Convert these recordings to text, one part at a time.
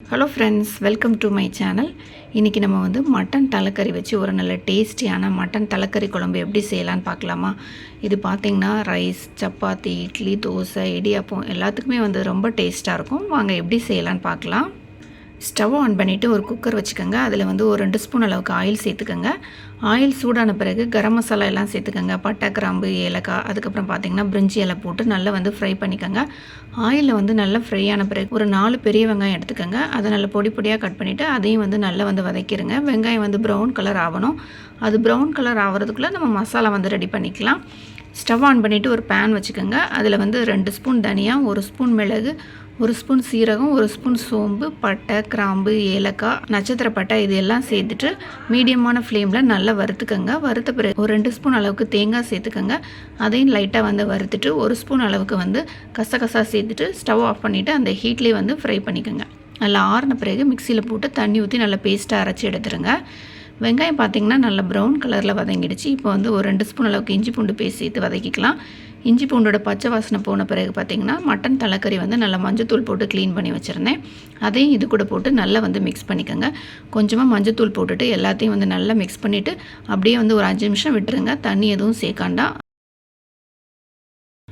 Hello friends welcome to my channel இன்றைக்கி நம்ம வந்து மட்டன் தலைக்கறி வச்சு ஒரு நல்ல டேஸ்டியான மட்டன் தலைக்கறி குழம்பு எப்படி செய்யலான்னு பார்க்கலாமா? இது பார்த்திங்கன்னா ரைஸ் சப்பாத்தி இட்லி தோசை இடியாப்பம் எல்லாத்துக்குமே வந்து ரொம்ப டேஸ்ட்டாக இருக்கும். வாங்க எப்படி செய்யலான்னு பார்க்கலாம். ஸ்டவ் ஆன் பண்ணிவிட்டு ஒரு குக்கர் வச்சுக்கோங்க. அதில் வந்து ஒரு ரெண்டு ஸ்பூன் அளவுக்கு ஆயில் சேர்த்துக்கோங்க. ஆயில் சூடான பிறகு கரம் மசாலா எல்லாம் சேர்த்துக்கோங்க. பட்டை கிராம்பு ஏலக்காய் அதுக்கப்புறம் பார்த்தீங்கன்னா பிரிஞ்சி இலை போட்டு நல்லா வந்து ஃப்ரை பண்ணிக்கோங்க. ஆயிலில் வந்து நல்லா ஃப்ரை ஆன பிறகு ஒரு நாலு பெரிய வெங்காயம் எடுத்துக்கோங்க. அதை நல்லா பொடி பொடியாக கட் பண்ணிவிட்டு அதையும் வந்து நல்லா வந்து வதக்கிடுங்க வெங்காயம் வந்து ப்ரௌன் கலர் ஆகணும். அது ப்ரௌன் கலர் ஆகிறதுக்குள்ளே நம்ம மசாலா வந்து ரெடி பண்ணிக்கலாம். ஸ்டவ் ஆன் பண்ணிவிட்டு ஒரு பேன் வச்சுக்கோங்க. அதில் வந்து ரெண்டு ஸ்பூன் தனியாக ஒரு ஸ்பூன் மிளகு ஒரு ஸ்பூன் சீரகம் ஒரு ஸ்பூன் சோம்பு பட்டை கிராம்பு ஏலக்காய் நட்சத்திர பட்டை இது எல்லாம் சேர்த்துட்டு மீடியமான ஃப்ளேமில் நல்லா வறுத்துக்கோங்க. வறுத்த பிறகு ஒரு ரெண்டு ஸ்பூன் அளவுக்கு தேங்காய் சேர்த்துக்கோங்க. அதையும் லைட்டாக வந்து வறுத்துட்டு ஒரு ஸ்பூன் அளவுக்கு வந்து கசகசா சேர்த்துட்டு ஸ்டவ் ஆஃப் பண்ணிவிட்டு அந்த ஹீட்லேயே வந்து ஃப்ரை பண்ணிக்கோங்க. நல்லா ஆறின பிறகு மிக்சியில் போட்டு தண்ணி ஊற்றி நல்லா பேஸ்ட்டாக அரைச்சி எடுத்துருங்க. வெங்காயம் பார்த்திங்கன்னா நல்லா ப்ரௌன் கலரில் வதங்கிடுச்சு. இப்போ வந்து ஒரு ரெண்டு ஸ்பூன் அளவுக்கு இஞ்சி பூண்டு பேஸ்ட் சேர்த்து வதக்கிக்கலாம். இஞ்சி பூண்டோட பச்சை வாசனை போன பிறகு பார்த்திங்கன்னா மட்டன் தலைக்கறி வந்து நல்லா மஞ்சத்தூள் போட்டு க்ளீன் பண்ணி வச்சுருந்தேன். அதையும் இது கூட போட்டு நல்லா வந்து மிக்ஸ் பண்ணிக்கோங்க. கொஞ்சமாக மஞ்சத்தூள் போட்டுட்டு எல்லாத்தையும் வந்து நல்லா மிக்ஸ் பண்ணிவிட்டு அப்படியே வந்து ஒரு அஞ்சு நிமிஷம் விட்டுருங்க. தண்ணி எதுவும் சேர்க்காண்டா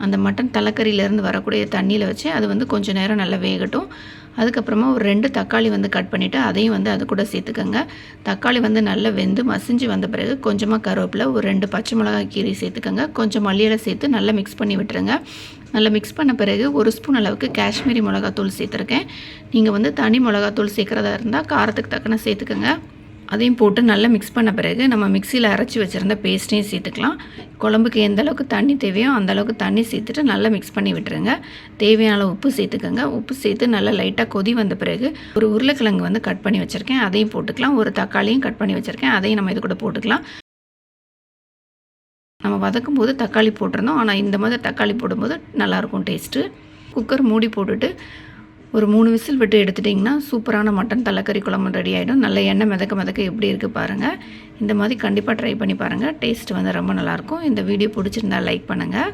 அந்த மட்டன் தலைக்கறியிலேருந்து வரக்கூடிய தண்ணியில் வச்சு அது வந்து கொஞ்சம் நேரம் நல்லா வேகட்டும். அதுக்கப்புறமா ஒரு ரெண்டு தக்காளி வந்து கட் பண்ணிவிட்டு அதையும் வந்து அது கூட சேர்த்துக்கோங்க. தக்காளி வந்து நல்லா வெந்து மசிஞ்சு வந்த பிறகு கொஞ்சமாக கருவேப்பிலை ஒரு ரெண்டு பச்சை மிளகாய் கீரை சேர்த்துக்கோங்க. கொஞ்சம் மல்லியில் சேர்த்து நல்லா மிக்ஸ் பண்ணி விட்டுருங்க. நல்லா மிக்ஸ் பண்ண பிறகு ஒரு ஸ்பூன் அளவுக்கு காஷ்மீரி மிளகாத்தூள் சேர்த்துருக்கேன். நீங்கள் வந்து தனி மிளகாத்தூள் சேர்க்குறதா இருந்தால் காரத்துக்கு தக்கன சேர்த்துக்கோங்க. அதையும் போட்டு நல்லா மிக்ஸ் பண்ண பிறகு நம்ம மிக்சியில் அரைச்சி வச்சுருந்த பேஸ்ட்டையும் சேர்த்துக்கலாம். குழம்புக்கு எந்த அளவுக்கு தண்ணி தேவையோ அந்த அளவுக்கு தண்ணி சேர்த்துட்டு நல்லா மிக்ஸ் பண்ணி விட்டுருங்க. தேவையான அளவு உப்பு சேர்த்துக்கோங்க. உப்பு சேர்த்து நல்லா லைட்டாக கொதி வந்த பிறகு ஒரு உருளைக்கிழங்கு வந்து கட் பண்ணி வச்சுருக்கேன். அதையும் போட்டுக்கலாம். ஒரு தக்காளியும் கட் பண்ணி வச்சுருக்கேன். அதையும் நம்ம இது கூட போட்டுக்கலாம். நம்ம வதக்கும் போது தக்காளி போட்டிருந்தோம். ஆனால் இந்த மாதிரி தக்காளி போடும்போது நல்லாயிருக்கும் டேஸ்ட்டு குக்கர் மூடி போட்டுட்டு ஒரு மூணு விசில் விட்டு எடுத்துட்டிங்கன்னா சூப்பரான மட்டன் தலைக்கறி குழம்பு ரெடி ஆகிடும் நல்ல எண்ணெய் மிதக்க மிதக்க எப்படி இருக்குது பாருங்கள் இந்த மாதிரி கண்டிப்பாக ட்ரை பண்ணி பாருங்கள் டேஸ்ட் வந்து ரொம்ப நல்லாயிருக்கும் இந்த வீடியோ பிடிச்சிருந்தா லைக் பண்ணுங்கள்